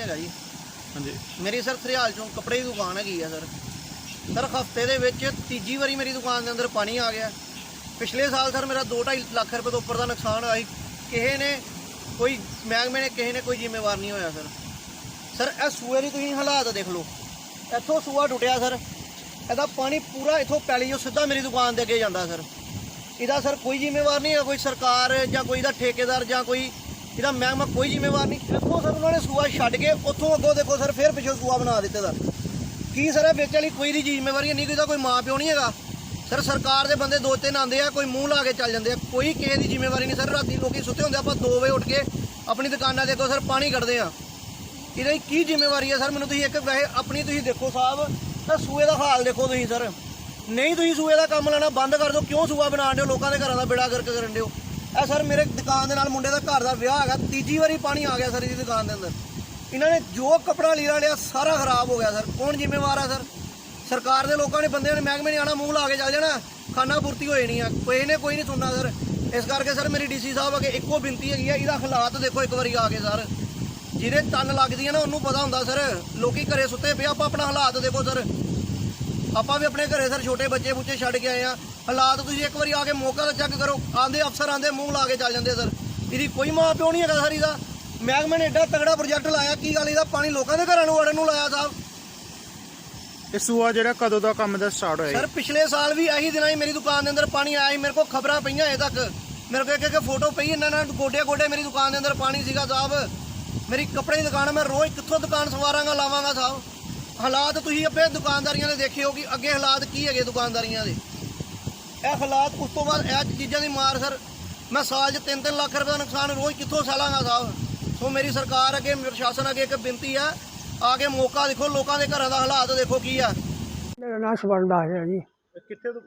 ਸਿੰਘ ਹੈਗਾ ਜੀ। ਹਾਂਜੀ। ਮੇਰੀ ਸਰ ਥਰਿਆਲ ਚੋਂ ਕੱਪੜੇ ਦੀ ਦੁਕਾਨ ਹੈਗੀ ਆ ਸਰ। ਸਰ ਹਫ਼ਤੇ ਦੇ ਵਿੱਚ ਤੀਜੀ ਵਾਰੀ ਮੇਰੀ ਦੁਕਾਨ ਦੇ ਅੰਦਰ ਪਾਣੀ ਆ ਗਿਆ। ਪਿਛਲੇ ਸਾਲ ਸਰ ਮੇਰਾ 2.5 ਲੱਖ ਰੁਪਏ ਤੋਂ ਉੱਪਰ ਦਾ ਨੁਕਸਾਨ ਹੋਇਆ ਸੀ। ਕਿਸੇ ਨੇ ਕੋਈ ਮਹਿਕਮੇ ਨੇ ਕਿਸੇ ਨੇ ਕੋਈ ਜ਼ਿੰਮੇਵਾਰ ਨਹੀਂ ਹੋਇਆ ਸਰ। ਸਰ ਇਹ ਸੂਏ ਦੀ ਤੁਸੀਂ ਹਾਲਾਤ ਦੇਖ ਲਓ। ਇੱਥੋਂ ਸੂਆ ਟੁੱਟਿਆ ਸਰ। ਇਹਦਾ ਪਾਣੀ ਪੂਰਾ ਇੱਥੋਂ ਪੈਲੀ ਜੋ ਸਿੱਧਾ ਮੇਰੀ ਦੁਕਾਨ ਦੇ ਅੱਗੇ ਜਾਂਦਾ ਸਰ। ਇਹਦਾ ਸਰ ਕੋਈ ਜ਼ਿੰਮੇਵਾਰ ਨਹੀਂ ਹੈ ਕੋਈ ਸਰਕਾਰ ਜਾਂ ਕੋਈ ਦਾ ਠੇਕੇਦਾਰ ਜਾਂ ਕੋਈ ਇਹਦਾ ਮਹਿਕਮਾ ਕੋਈ ਜ਼ਿੰਮੇਵਾਰ ਨਹੀਂ। ਦੇਖੋ ਸਰ ਉਹਨਾਂ ਨੇ ਸੂਆ ਛੱਡ ਕੇ ਉੱਥੋਂ ਅੱਗੋਂ ਦੇਖੋ ਸਰ, ਫਿਰ ਪਿੱਛੋਂ ਸੂਆ ਬਣਾ ਦਿੱਤੇ ਦਾ ਕੀ ਸਰ, ਇਹ ਵਿੱਚ ਵਾਲੀ ਕੋਈ ਦੀ ਜ਼ਿੰਮੇਵਾਰੀ ਨਹੀਂ, ਕੋਈ ਦਾ ਕੋਈ ਮਾਂ ਪਿਓ ਨਹੀਂ ਹੈਗਾ। ਸਰ, ਸਰਕਾਰ ਦੇ ਬੰਦੇ ਦੋ ਤਿੰਨ ਆਉਂਦੇ ਆ, ਕੋਈ ਮੂੰਹ ਲਾ ਕੇ ਚੱਲ ਜਾਂਦੇ ਆ। ਕੋਈ ਕਿਸੇ ਦੀ ਜ਼ਿੰਮੇਵਾਰੀ ਨਹੀਂ ਸਰ, ਰਾਤੀ ਲੋਕੀ ਸੁੱਤੇ ਹੁੰਦੇ ਆਪਾਂ 2 ਵਜੇ ਉੱਠ ਕੇ ਆਪਣੀ ਦੁਕਾਨਾਂ ਦੇ ਅੱਗੋਂ ਸਰ, ਪਾਣੀ ਕੱਢਦੇ ਆ। ਇਹਦਾ ਕੀ ਜ਼ਿੰਮੇਵਾਰੀ ਹੈ ਸਰ, ਮੈਨੂੰ ਤੁਸੀਂ ਇੱਕ ਵੈਸੇ ਆਪਣੀ ਤੁਸੀਂ ਦੇਖੋ ਸਾਹਿਬ ਤਾਂ ਸੂਏ ਦਾ ਹਾਲ ਦੇਖੋ ਤੁਸੀਂ ਸਰ। ਨਹੀਂ ਤੁਸੀਂ ਸੂਏ ਦਾ ਕੰਮ ਲੈਣਾ, ਬੰਦ ਕਰ ਦਿਓ। ਕਿਉਂ ਸੂਆ ਬਣਾਉਣ ਦਿਓ ਲੋਕਾਂ ਦੇ ਘਰਾਂ ਦਾ ਬੇੜਾ ਗਰਕ ਕਰਨ ਦਿਓ ਇਹ ਸਰ ਮੇਰੇ ਦੁਕਾਨ ਦੇ ਨਾਲ ਮੁੰਡੇ ਦਾ ਘਰ ਦਾ ਵਿਆਹ ਹੈਗਾ, ਤੀਜੀ ਵਾਰੀ ਪਾਣੀ ਆ ਗਿਆ ਸਰ ਇਹਦੀ ਦੁਕਾਨ ਦੇ ਅੰਦਰ। ਇਹਨਾਂ ਨੇ ਜੋ ਕੱਪੜਾ ਲੀੜਾ ਲਿਆ, ਸਾਰਾ ਖਰਾਬ ਹੋ ਗਿਆ ਸਰ। ਕੌਣ ਜ਼ਿੰਮੇਵਾਰ ਆ ਸਰ? ਸਰਕਾਰ ਦੇ ਲੋਕਾਂ ਨੇ, ਬੰਦਿਆਂ ਨੇ ਮਹਿਕਮੇ ਨੇ ਆਣਾ, ਮੂੰਹ ਲਾ ਕੇ ਚੱਲ ਜਾਣਾ। ਖਾਨਾ ਪੂਰਤੀ ਹੋਏ ਨਹੀਂ ਆ। ਕੋਈ ਨੇ ਕੋਈ ਨਹੀਂ ਸੁਣਨਾ ਸਰ। ਇਸ ਕਰਕੇ ਸਰ ਮੇਰੀ ਡੀਸੀ ਸਾਹਿਬ ਅੱਗੇ ਇੱਕੋ ਬੇਨਤੀ ਹੈਗੀ ਆ, ਇਹਦਾ ਹਾਲਾਤ ਦੇਖੋ ਇੱਕ ਵਾਰੀ ਆ ਕੇ ਸਰ। ਜਿਹਦੇ ਤਨ ਲੱਗਦੀ ਲੱਗਦੀਆਂ ਨਾ, ਉਹਨੂੰ ਪਤਾ ਹੁੰਦਾ ਸਰ। ਲੋਕੀ ਘਰੇ ਸੁੱਤੇ ਪਏ ਆਪਾਂ ਆਪਣਾ ਹਾਲਾਤ ਦੇਖੋ ਸਰ। ਆਪਾਂ ਵੀ ਆਪਣੇ ਘਰੇ ਸਰ ਛੋਟੇ ਬੱਚੇ ਬੁੱਚੇ ਛੱਡ ਕੇ ਆਏ ਆ। ਹਾਲਾਤ ਤੁਸੀਂ ਇੱਕ ਵਾਰੀ ਆ ਕੇ ਮੌਕਾ ਤਾਂ ਚੈੱਕ ਕਰੋ। ਆਂਦੇ ਅਫਸਰ ਆਂਦੇ ਮੂੰਹ ਲਾ ਕੇ ਚੱਲ ਜਾਂਦੇ ਸਰ। ਇਹਦੀ ਕੋਈ ਮਾਂ ਪਿਓ ਨਹੀਂ ਹੈਗਾ ਸਰ ਇਹਦਾ। ਮਹਿਕਮੇ ਨੇ ਐਡਾ ਤਗੜਾ ਪ੍ਰੋਜੈਕਟ ਲਾਇਆ ਕੀ ਗੱਲ ਇਹਦਾ ਪਾਣੀ ਲੋਕਾਂ ਦੇ ਘਰਾਂ ਨੂੰ ਵੜਨ ਨੂੰ ਲਾਇਆ ਸਾਹਿਬ? ਇਹ ਸੂਆ ਜਿਹੜਾ ਕਦੋਂ ਦਾ ਕੰਮ ਦਾ ਸਟਾਰਟ ਹੋਇਆ ਸਰ? ਪਿਛਲੇ ਸਾਲ ਵੀ ਇਹੀ ਦਿਨਾਂ ਹੀ ਮੇਰੀ ਦੁਕਾਨ ਦੇ ਅੰਦਰ ਪਾਣੀ ਆਇਆ ਸੀ। ਮੇਰੇ ਕੋਲ ਖਬਰਾਂ ਪਈਆਂ ਅਜੇ ਤੱਕ। ਮੇਰੇ ਕੋਲ ਇੱਕ ਇੱਕ ਫੋਟੋ ਪਈ ਇਹਨਾਂ ਨਾਲ ਗੋਡੇ ਗੋਡੇ ਮੇਰੀ ਦੁਕਾਨ ਦੇ ਅੰਦਰ ਪਾਣੀ ਸੀਗਾ ਸਾਹਿਬ। ਮੇਰੀ ਕੱਪੜੇ ਦੀ ਦੁਕਾਨ ਮੈਂ ਰੋਜ਼ ਕਿੱਥੋਂ ਦੁਕਾਨ ਸਵਾਰਾਂਗਾ ਲਾਵਾਂਗਾ ਸਾਹਿਬ। ਹਾਲਾਤ ਤੁਸੀਂ ਆਪਣੇ ਦੁਕਾਨਦਾਰੀਆਂ ਦੇ ਦੇਖੇ ਹੋ ਕਿ ਅੱਗੇ ਹਾਲਾਤ ਕੀ ਹੈਗੇ ਦੁਕਾਨਦਾਰੀਆਂ ਦੇ। ਇਹ ਹਾਲਾਤ ਉਸ ਤੋਂ ਬਾਅਦ ਇਹ ਚੀਜ਼ਾਂ ਦੀ ਮਾਰ ਸਰ ਮੈਂ ਸਾਲ 'ਚ 3-3 ਲੱਖ ਰੁਪਏ ਦਾ ਨੁਕਸਾਨ ਰੋਜ਼ ਕਿੱਥੋਂ ਸਹਿਲਾਂਗਾ ਸਾਹਿਬ? ਸੋ ਮੇਰੀ ਸਰਕਾਰ ਅੱਗੇ ਪ੍ਰਸ਼ਾਸਨ ਅੱਗੇ ਇੱਕ ਬੇਨਤੀ ਆ ਆ ਕੇ ਮੌਕਾ ਦੇਖੋ ਲੋਕਾਂ ਦੇ ਘਰਾਂ ਦਾ ਹਾਲਾਤ ਦੇਖੋ ਕੀ ਆ। ਮੇਰਾ ਨਾਮ ਸਵਰਨ ਦਾਸ ਹੈ ਜੀ। ਕਿੱਥੇ ਤੋਂ?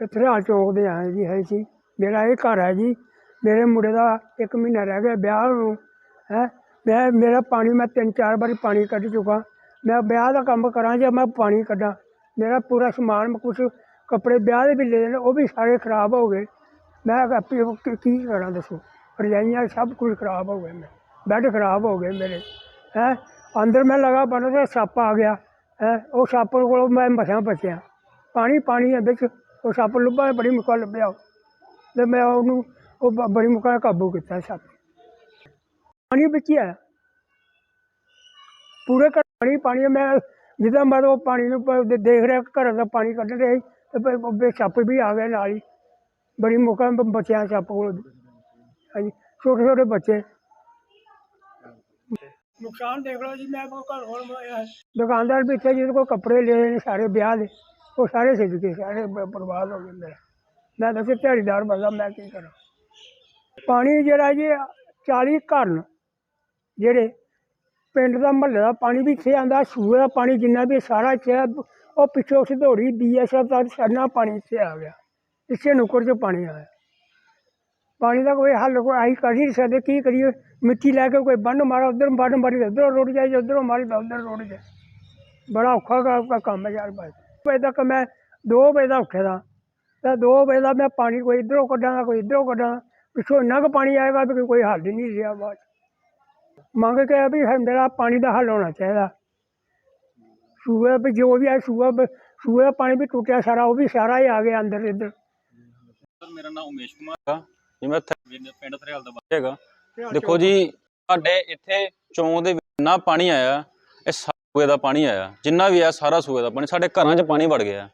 ਇੱਥੇ ਹਾਲ ਚੌਕ ਦੇ ਆਏ ਜੀ ਹੈ ਜੀ। ਮੇਰਾ ਇਹ ਘਰ ਹੈ ਜੀ ਮੇਰੇ ਮੁੰਡੇ ਦਾ ਇੱਕ ਮਹੀਨਾ ਰਹਿ ਗਿਆ ਵਿਆਹ ਨੂੰ ਹੈ। ਮੈਂ ਮੇਰਾ ਪਾਣੀ ਮੈਂ ਤਿੰਨ ਚਾਰ ਵਾਰੀ ਪਾਣੀ ਕੱਢ ਚੁੱਕਾ। ਮੈਂ ਵਿਆਹ ਦਾ ਕੰਮ ਕਰਾਂ ਜਾਂ ਮੈਂ ਪਾਣੀ ਕੱਢਾਂ, ਮੇਰਾ ਪੂਰਾ ਸਮਾਨ ਕੁਛ ਕੱਪੜੇ ਵਿਆਹ ਦੇ ਵੀ ਲੈ ਨੇ ਉਹ ਵੀ ਸਾਰੇ ਖਰਾਬ ਹੋ ਗਏ। ਮੈਂ ਕਿਹਾ ਉਹ ਕੀ ਕੀ ਕਰਾਂ ਦੱਸੋ? ਰਜਾਈਆਂ ਸਭ ਕੁਝ ਖਰਾਬ ਹੋ ਗਏ ਮੇਰੇ, ਬੈੱਡ ਖਰਾਬ ਹੋ ਗਏ ਮੇਰੇ, ਹੈਂ? ਅੰਦਰ ਮੈਂ ਲਗਾ ਬਣ ਤੇ ਸੱਪ ਆ ਗਿਆ, ਹੈਂ? ਉਹ ਸੱਪ ਕੋਲੋਂ ਮੈਂ ਮਸਾਂ ਬਚਿਆ ਪਾਣੀ ਪਾਣੀ ਹੈ ਵਿੱਚ, ਉਹ ਸੱਪ ਲੁੱਭਾ ਬੜੀ ਮੁਕਾ ਲੱਭਿਆ। ਉਹ। ਤੇ ਮੈਂ ਉਹਨੂੰ, ਉਹ ਬ- ਬੜੀ ਮੁਕਾ ਨਾਲ ਕਾਬੂ ਕੀਤਾ ਸੱਪ। ਪਾਣੀ ਵਿੱਚ ਹੀ ਆਇਆ। ਪੂਰੇ ਘਰ ਪਾਣੀ ਪਾਣੀ ਹੈ। ਮੈਂ ਜਿੱਦਾਂ ਮੈਂ ਉਹ ਪਾਣੀ ਨੂੰ ਪ- ਦੇ- ਦੇਖ ਰਿਹਾ ਘਰ ਦਾ ਪਾਣੀ ਕੱਢ ਰਿਹਾ ਸੀ ਤੇ ਫਿਰ ਉਹ ਵਿੱਚ ਸੱਪ ਵੀ ਆ ਗਏ ਨਾਲ ਹੀ। ਬੜੀ ਮੁਕਾ ਬਚਿਆ ਸੱਪ ਕੋਲ। ਹਾਂਜੀ ਛੋਟੇ ਛੋਟੇ ਬੱਚੇ। ਨੁਕਸਾਨ ਦੇਖ ਲਓ ਜੀ ਮੈਂ ਕੋ ਘਰ ਹੁਣ ਦੁਕਾਨਦਾਰ ਵੀ ਇੱਥੇ ਜਿਹਦੇ ਕੋਲ ਕੱਪੜੇ ਲਏ ਨੇ ਸਾਰੇ ਵਿਆਹ ਦੇ ਉਹ ਸਾਰੇ ਸਿੱਜ ਗਏ ਸਾਰੇ ਬ- ਬਰਬਾਦ ਹੋ ਗਏ ਮੇਰੇ। ਮੈਂ ਦੱਸੇ ਦਿਹਾੜੀਦਾਰ ਬੰਦਾ ਮੈਂ ਕੀ ਕਰਾਂ? ਪਾਣੀ ਜਿਹੜਾ ਜੀ 40 ਘਰ ਨੇ ਜਿਹੜੇ ਪਿੰਡ ਦਾ ਮਹੱਲੇ ਦਾ ਪਾਣੀ ਵੀ ਇੱਥੇ ਆਂਦਾ ਸੂਏ ਦਾ ਪਾਣੀ ਜਿੰਨਾ ਵੀ ਸਾਰਾ ਇੱਥੇ ਆ, ਉਹ ਪਿੱਛੋਂ ਸਿਧੋੜੀ ਬੀਐਸਐਫ ਦਾ ਸਾਡਾ ਪਾਣੀ ਇੱਥੇ ਆ ਗਿਆ ਇਸੇ ਨੁਕਰ 'ਚ ਪਾਣੀ ਆਇਆ। ਪਾਣੀ ਦਾ ਕੋਈ ਹੱਲ ਕੋਈ ਆਈ ਕਰ ਨਹੀਂ ਸਕਦੇ ਕੀ ਕਰੀਏ? ਮਿੱਟੀ ਲੈ ਕੇ ਕੋਈ ਬੰਨ ਮਾਰਾ ਉਧਰ ਬੰਨ ਮਾਰੀ ਉਧਰੋਂ ਰੁੜ ਜਾਏ ਉਧਰੋਂ ਮਾਰੀ ਤਾਂ ਉਧਰ ਰੁੜ ਜਾਏ। ਬੜਾ ਔਖਾ ਕਾ- ਕਾ ਕੰਮ ਹੈ ਯਾਰ ਭਾਈ। ਵਜੇ ਤੱਕ ਮੈਂ 2 ਵਜੇ ਦਾ ਉੱਠੇ ਦਾ ਤਾਂ 2 ਵਜੇ ਦਾ ਮੈਂ ਪਾਣੀ ਕੋਈ ਇਧਰੋਂ ਕੱਢਾਂਗਾ ਕੋਈ ਇਧਰੋਂ ਕੱਢਾਂਗਾ ਪਿੱਛੋਂ ਇੰਨਾ ਕੁ ਪਾਣੀ ਆਏਗਾ ਵੀ ਕੋਈ ਹੱਲ ਹੀ ਨਹੀਂ ਰਿਹਾ ਬਾਅਦ 'ਚ। ਮੰਗ ਕੇ ਵੀ ਹੈ ਮੇਰਾ ਪਾਣੀ ਦਾ ਹੱਲ ਹੋਣਾ ਚਾਹੀਦਾ। ਸੂਏ ਵੀ ਜੋ ਵੀ ਹੈ ਸੂਆ ਦਾ ਪਾਣੀ ਵੀ ਟੁੱਟਿਆ ਸਾਰਾ ਉਹ ਵੀ ਸਾਰਾ ਹੀ ਆ ਗਿਆ ਅੰਦਰ ਇੱਧਰ। ਸਰ ਮੇਰਾ ਨਾਮ ਉਮੇਸ਼ ਕੁਮਾਰ ਆ। ਜੀ ਮੈਂ ਪਿੰਡ ਥਰੇਲ ਦਾ ਬੱਚਾ ਹੈਗਾ। ਦੇਖੋ ਜੀ ਸਾਡੇ ਇੱਥੇ ਚੌਂਕ ਦੇ ਇੰਨਾ ਪਾਣੀ ਆਇਆ ਇਹ ਸੂਏ ਦਾ ਪਾਣੀ ਆਇਆ। ਜਿੰਨਾ ਵੀ ਆ ਸਾਰਾ ਸੂਏ ਦਾ ਪਾਣੀ। ਸਾਡੇ ਘਰਾਂ 'ਚ ਪਾਣੀ ਵੜ ਗਿਆ।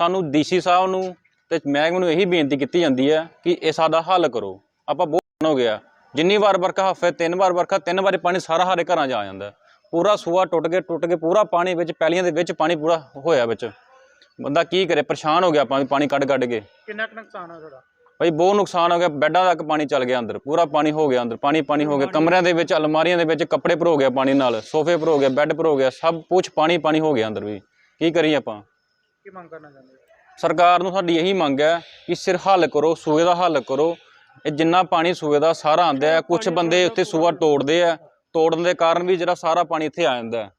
ਸਾਨੂੰ ਡੀਸੀ ਸਾਹਿਬ ਨੂੰ ਤੇ ਮਹਿਕਮੇ ਨੂੰ ਇਹੀ ਬੇਨਤੀ ਕੀਤੀ ਜਾਂਦੀ ਹੈ ਕਿ ਇਹ ਸਾਡਾ ਹੱਲ ਕਰੋ। ਆਪਾਂ ਬਹੁਤ ਹੋ ਗਿਆ। ਜਿੰਨੀ ਵਾਰ ਵਰਖਾ ਹਫ਼ਤੇ ਤਿੰਨ ਵਾਰ ਵਰਖਾ ਤਿੰਨ ਵਾਰੀ ਪਾਣੀ ਸਾਰਾ ਸਾਡੇ ਘਰਾਂ 'ਚ ਆ ਜਾਂਦਾ। ਪੂਰਾ ਸੂਆ ਟੁੱਟ ਕੇ ਟੁੱਟ ਕੇ ਪੂਰਾ ਪਾਣੀ ਵਿੱਚ ਪੈਲੀਆਂ ਦੇ ਵਿੱਚ ਪਾਣੀ ਪੂਰਾ ਹੋਇਆ ਵਿੱਚ। ਬੰਦਾ ਕੀ ਕਰੇ ਪਰੇਸ਼ਾਨ ਹੋ ਗਿਆ ਆਪਾਂ ਵੀ ਪਾਣੀ ਕੱਢ ਕੱਢ ਕੇ। ਕਿੰਨਾ ਕੁ ਨੁਕਸਾਨ ਆ ਤੁਹਾਡਾ? ਭਾਈ ਬਹੁਤ ਨੁਕਸਾਨ ਹੋ ਗਿਆ ਬੈੱਡਾਂ ਤੱਕ ਪਾਣੀ ਚੱਲ ਗਿਆ ਅੰਦਰ ਪੂਰਾ ਪਾਣੀ ਹੋ ਗਿਆ ਅੰਦਰ ਪਾਣੀ ਪਾਣੀ ਹੋ ਗਿਆ। ਕਮਰਿਆਂ ਦੇ ਵਿੱਚ ਅਲਮਾਰੀਆਂ ਦੇ ਵਿੱਚ ਕੱਪੜੇ ਭਰੋ ਗਿਆ ਪਾਣੀ ਨਾਲ ਸੋਫੇ ਭਰੋ ਗਿਆ ਬੈੱਡ ਭਰੋ ਗਿਆ ਸਭ ਕੁਝ ਪਾਣੀ ਪਾਣੀ ਹੋ ਗਿਆ ਅੰਦਰ ਵੀ। ਕੀ ਕਰੀਏ ਆਪਾਂ? ਕੀ ਮੰਗ ਕਰਨਾ ਚਾਹੁੰਦੇ? ਸਰਕਾਰ ਨੂੰ ਸਾਡੀ ਇਹੀ ਮੰਗ ਹੈ ਕਿ ਸਿਰ ਹੱਲ ਕਰੋ ਸੂਏ ਦਾ ਹੱਲ ਕਰੋ ਇਹ ਜਿੰਨਾ ਪਾਣੀ ਸੂਏ ਦਾ ਸਾਰਾ ਆਂਦਾ ਹੈ ਕੁਝ ਬੰਦੇ ਉੱਥੇ ਸੂਆ ਤੋੜਦੇ ਆ ਤੋੜਨ ਦੇ ਕਾਰਨ ਵੀ ਜਿਹੜਾ ਸਾਰਾ ਪਾਣੀ ਇੱਥੇ ਆ ਜਾਂਦਾ ਹੈ।